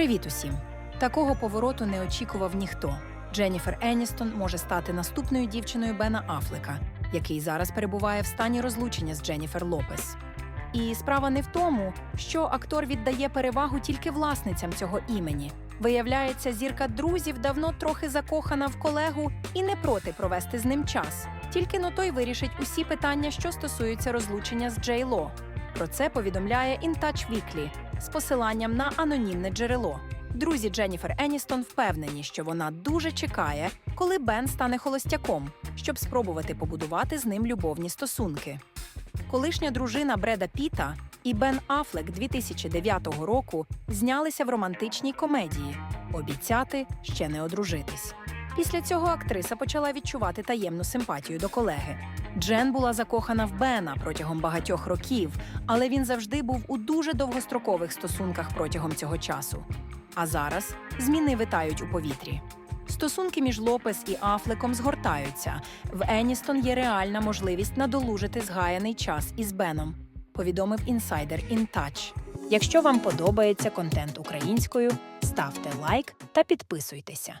Привіт усім! Такого повороту не очікував ніхто. Дженніфер Еністон може стати наступною дівчиною Бена Афлека, який зараз перебуває в стані розлучення з Дженніфер Лопес. І справа не в тому, що актор віддає перевагу тільки власницям цього імені. Виявляється, зірка друзів давно трохи закохана в колегу і не проти провести з ним час. Тільки но той вирішить усі питання, що стосуються розлучення з Джей Ло. Про це повідомляє In Touch Weekly з посиланням на анонімне джерело. Друзі Дженніфер Еністон впевнені, що вона дуже чекає, коли Бен стане холостяком, щоб спробувати побудувати з ним любовні стосунки. Колишня дружина Бреда Піта і Бен Афлек 2009 року знялися в романтичній комедії Обіцяти ще не одружитись. Після цього актриса почала відчувати таємну симпатію до колеги. Джен була закохана в Бена протягом багатьох років, але він завжди був у дуже довгострокових стосунках протягом цього часу. А зараз зміни витають у повітрі. Стосунки між Лопес і Афлеком згортаються. В Еністон є реальна можливість надолужити згаяний час із Беном, повідомив інсайдер In Touch. Якщо вам подобається контент українською, ставте лайк та підписуйтеся.